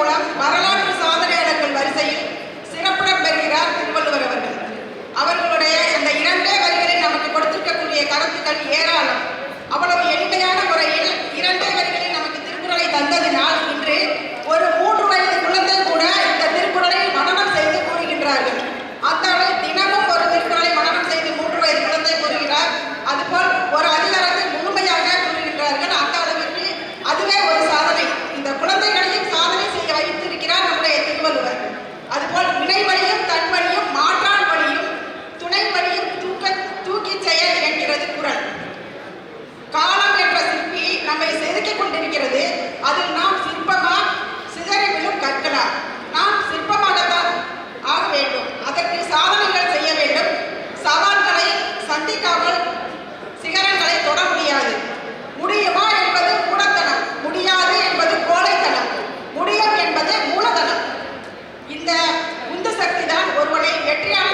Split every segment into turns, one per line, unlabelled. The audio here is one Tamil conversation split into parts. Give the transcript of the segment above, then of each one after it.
மூலம் வரலாற்று இந்த உந்து சக்தி தான் ஒருவனை வெற்றியாளர்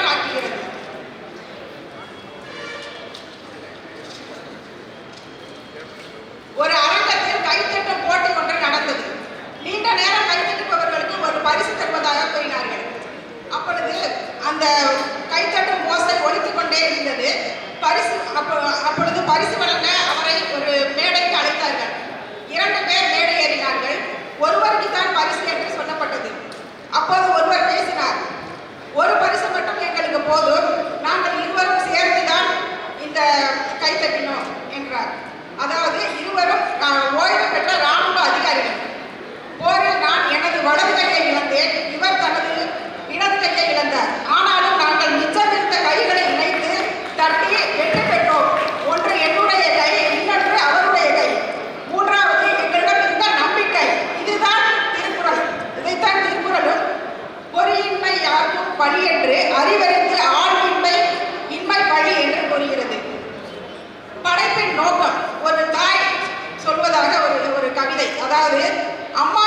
பழியன்று அறிவறிந்து ஆள் இன்மை இன்மை பழி என்று கூறுகிறது. படைப்பின் நோக்கம் ஒரு தாய் சொல்வதாக ஒரு ஒரு கவிதை. அதாவது அம்மா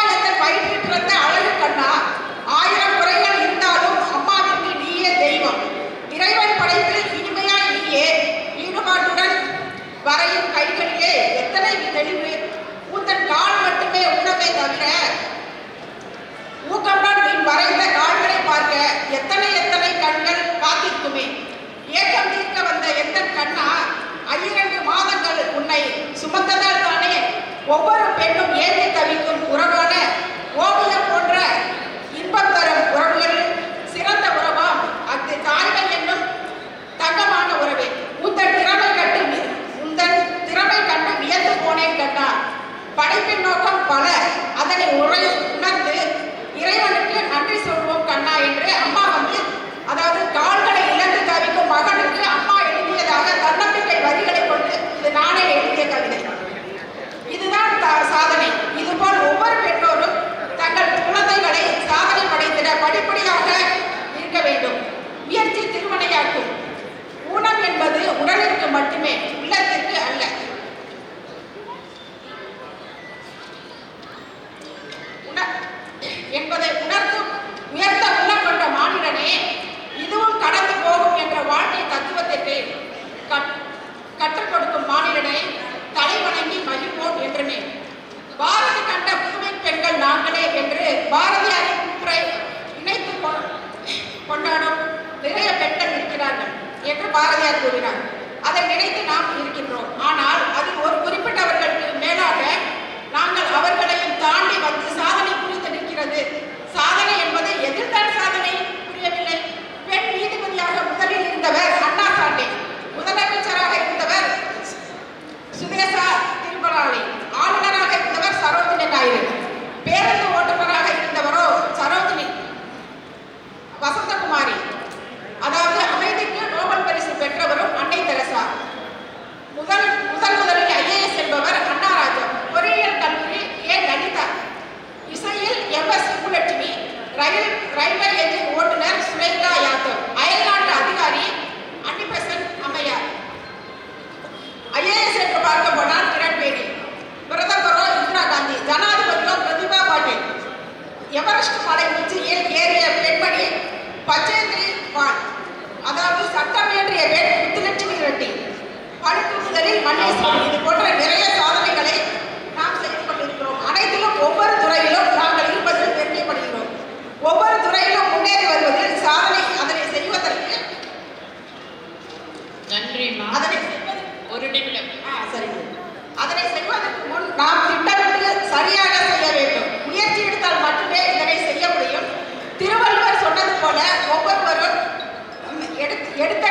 ஒவ்வொரு உணவு என்பது உடலிற்கு மட்டுமே உள்ளத்திற்கு அல்ல. பாரதியார் கூறினார். அதை நினைத்து நாம் இருக்கின்றோம். ஆனால் துறையில் இது போன்ற நிறைய சாதனைகளை நாம் செய்து கொண்டிருக்கிறோம். அனைத்திலும் ஒவ்வொரு துறையிலும் நாங்கள் இருப்பது பெருமைப்படுகிறோம் ஒவ்வொரு துறையிலும் முன்னேறி வருவதில் சாதனை அதனை செய்வதற்கு
நன்றி அதனை ஒரு நிமிடம்.
ஆ சரி. அதனை செய்வதற்கு முன் நாம் திட்டமிட்டு சரியாக செய்ய வேண்டும். முயற்சி எடுத்தால் மட்டுமே இதனை செய்ய முடியும். திருவள்ளுவர் சொன்னது போல ஒவ்வொருவரும் எடுத்த